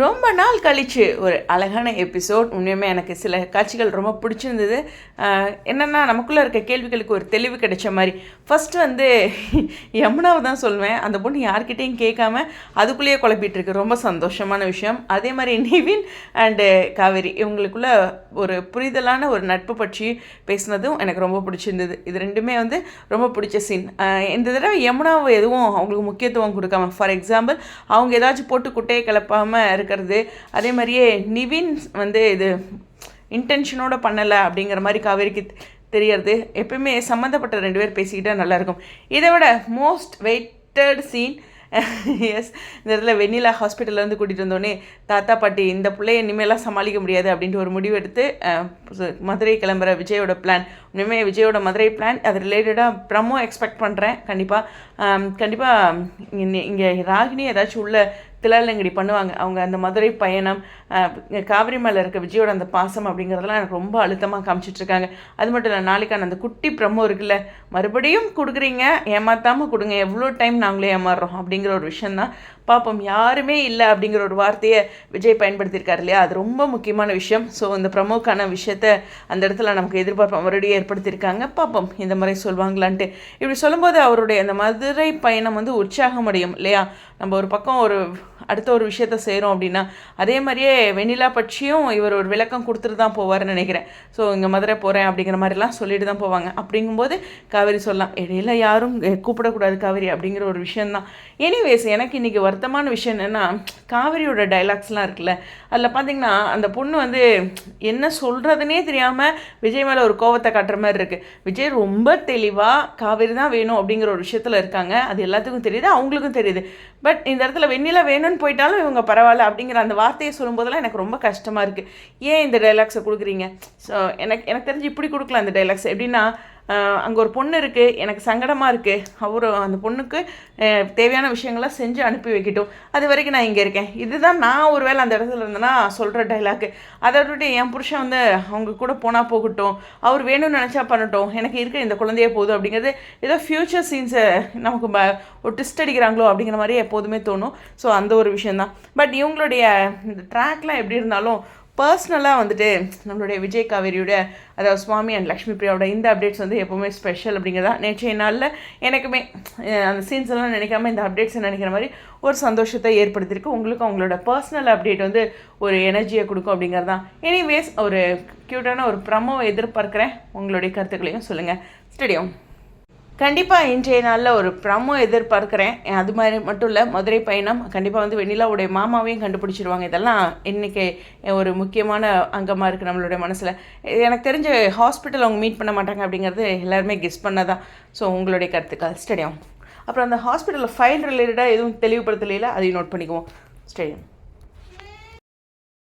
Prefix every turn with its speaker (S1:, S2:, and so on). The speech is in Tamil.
S1: ரொம்ப நாள் கழிச்சு ஒரு அழகான எபிசோட். உண்மையுமே எனக்கு சில காட்சிகள் ரொம்ப பிடிச்சிருந்தது. என்னென்னா நமக்குள்ளே இருக்க கேள்விகளுக்கு ஒரு தெளிவு கிடைச்ச மாதிரி. ஃபஸ்ட்டு வந்து யமுனாவை தான் சொல்வேன். அந்த பொண்ணு யார்கிட்டேயும் கேட்காம அதுக்குள்ளேயே குழப்பிட்டு இருக்கு. ரொம்ப சந்தோஷமான விஷயம். அதே மாதிரி நிவின் அண்டு காவேரி இவங்களுக்குள்ள ஒரு புரிதலான ஒரு நட்பு பற்றி பேசினதும் எனக்கு ரொம்ப பிடிச்சிருந்தது. இது ரெண்டுமே வந்து ரொம்ப பிடிச்ச சீன் இந்த தடவை யமுனாவை எதுவும் அவங்களுக்கு முக்கியத்துவம் கொடுக்காம ஃபார் எக்ஸாம்பிள் அவங்க ஏதாச்சும் போட்டு குட்டையை கிளப்பாமல் இருக்கிறது. அதே மாதிரியே நிவின் வந்து இது இன்டென்ஷனோட பண்ணலை அப்படிங்கிற மாதிரி காவேரிக்கு தெரியறது. எப்பயுமே சம்மந்தப்பட்ட ரெண்டு பேர் பேசிக்கிட்டால் நல்லாயிருக்கும். இதை விட மோஸ்ட் வெயிட்டட் சீன் எஸ் இந்த இடத்துல வெண்ணிலா ஹாஸ்பிட்டல்லேருந்து கூட்டிகிட்டு வந்தோடனே தாத்தா பாட்டி இந்த பிள்ளைய இனிமேலாம் சமாளிக்க முடியாது அப்படின்ட்டு ஒரு முடிவு எடுத்து மதுரை கிளம்புற விஜயோட பிளான் உண்மையுமே விஜயோட மதுரை பிளான் அது ரிலேட்டடாக ப்ரமோ எக்ஸ்பெக்ட் பண்ணுறேன் கண்டிப்பாக கண்டிப்பாக இங்கே ராகினி ஏதாச்சும் உள்ள தில்லாலங்கடி பண்ணுவாங்க. அவங்க அந்த மதுரை பயணம் காவிரி மேலே இருக்க விஜயோட அந்த பாசம் அப்படிங்கிறதெல்லாம் எனக்கு ரொம்ப அழுத்தமாக காமிச்சிட்டு இருக்காங்க. அது மட்டும் இல்லை நாளைக்கான அந்த குட்டி ப்ரமோ இருக்குல்ல மறுபடியும் கொடுக்குறீங்க ஏமாத்தாமல் கொடுங்க எவ்வளோ டைம் நாங்களே ஏமாறுறோம் அப்படிங்கிற ஒரு விஷயந்தான் பார்ப்போம் யாருமே இல்லை அப்படிங்கிற ஒரு வார்த்தையை விஜய் பயன்படுத்தியிருக்காரு இல்லையா? அது ரொம்ப முக்கியமான விஷயம். ஸோ இந்த ப்ரமோக்கான விஷயத்த அந்த இடத்துல நமக்கு எதிர்பார்ப்பு மறுபடியும் ஏற்படுத்தியிருக்காங்க. பார்ப்போம் இந்த முறை சொல்லுவாங்களான்ட்டு இப்படி சொல்லும்போது அவருடைய அந்த மதுரை பயணம் வந்து உற்சாகம் அடையும் இல்லையா? நம்ம ஒரு பக்கம் ஒரு அடுத்த ஒரு விஷயத்த செய்கிறோம் அப்படின்னா அதே மாதிரியே வெண்ணிலா பற்றியும் இவர் ஒரு விளக்கம் கொடுத்துட்டு தான் போவார்னு நினைக்கிறேன். ஸோ இங்கே மதுரை போகிறேன் அப்படிங்கிற மாதிரிலாம் சொல்லிட்டு தான் போவாங்க. அப்படிங்கும்போது காவேரி சொல்லலாம் இடையில யாரும் கூப்பிடக்கூடாது காவேரி அப்படிங்கிற ஒரு விஷயந்தான் எனிவேஸ் எனக்கு இன்றைக்கி வருத்தமான விஷயம் என்னென்னா காவேரியோட டைலாக்ஸ்லாம் இருக்குல்ல அதில் பார்த்திங்கன்னா அந்த பொண்ணு வந்து என்ன சொல்கிறதுனே தெரியாமல் விஜய் மேலே ஒரு கோவத்தை காட்டுற மாதிரி இருக்குது விஜய் ரொம்ப தெளிவாக காவேரி தான் வேணும் அப்படிங்கிற ஒரு விஷயத்தில் இருக்காங்க. அது எல்லாத்துக்கும் தெரியுது அவங்களுக்கும் தெரியுது. பட் இந்த இடத்துல வெண்ணிலா வேணும்னு போயிட்டாலும் இவங்க பரவாயில்ல அப்படிங்கிற அந்த வார்த்தையை சொல்லும்போதெல்லாம் எனக்கு ரொம்ப கஷ்டமாக இருக்குது ஏன் இந்த டைலாக்ஸை கொடுக்குறீங்க? ஸோ எனக்கு எனக்கு தெரிஞ்சு இப்படி கொடுக்கலாம் அந்த டைலாக்ஸ் எப்படின்னா அங்கே ஒரு பொண்ணு இருக்குது எனக்கு சங்கடமாக இருக்குது அவரு அந்த பொண்ணுக்கு தேவையான விஷயங்களை செஞ்சு அனுப்பி வைக்கட்டும். அது வரைக்கும் நான் இங்கே இருக்கேன். இதுதான் நான் ஒரு வேளை அந்த இடத்துல இருந்தேன்னா சொல்கிற டைலாக்கு அதை விட்டு என் புருஷன் வந்து அவங்க கூட போனால் போகட்டும். அவர் வேணும்னு நினச்சா பண்ணட்டும். எனக்கு இருக்க இந்த குழந்தையே போதும் அப்படிங்கிறது ஏதோ ஃப்யூச்சர் சீன்ஸை நமக்கு ஒரு ட்விஸ்ட் அடிக்கிறாங்களோ அப்படிங்கிற மாதிரி எப்போதுமே தோணும். ஸோ அந்த ஒரு விஷயந்தான் பட் இவங்களுடைய இந்த ட்ராக்லாம் எப்படி இருந்தாலும் பர்சனலாக வந்துட்டு நம்மளுடைய விஜய் காவேரியோட அதாவது சுவாமி அண்ட் லக்ஷ்மி பிரியாவோட இந்த அப்டேட்ஸ் வந்து எப்போவுமே ஸ்பெஷல் அப்படிங்கிறதா நேற்றைய நாளில் எனக்குமே அந்த சீன்ஸ் எல்லாம் நினைக்காம இந்த அப்டேட்ஸ் நினைக்கிற மாதிரி ஒரு சந்தோஷத்தை ஏற்படுத்தியிருக்கு. உங்களுக்கு அவங்களோட பர்சனல் அப்டேட் வந்து ஒரு எனர்ஜியை கொடுக்கும் அப்படிங்கிறது. தான் எனிவேஸ் ஒரு க்யூட்டான ஒரு ப்ரமோவை எதிர்பார்க்குறேன். உங்களுடைய கருத்துக்களையும் சொல்லுங்கள் ஸ்டேடியம் கண்டிப்பாக இன்றைய நாளில் ஒரு ப்ரமோ எதிர்பார்க்குறேன். அது மாதிரி மட்டும் இல்லை மதுரை பயணம் கண்டிப்பாக வந்து வெண்ணிலாவுடைய மாமாவையும் கண்டுபிடிச்சிருவாங்க. இதெல்லாம் இன்றைக்கி ஒரு முக்கியமான அங்கமாக இருக்குது நம்மளுடைய மனசில். எனக்கு தெரிஞ்ச ஹாஸ்பிட்டல் அவங்க மீட் பண்ண மாட்டாங்க அப்படிங்கிறது எல்லாருமே கெஸ் பண்ணதான். ஸோ உங்களுடைய கருத்துக்கள். ஸ்டேடியம். அப்புறம் அந்த ஹாஸ்பிட்டலில் ஃபைல் ரிலேட்டடாக எதுவும் தெளிவுபடுத்தலையில அதையும் நோட் பண்ணிக்குவோம். ஸ்டேடியம்.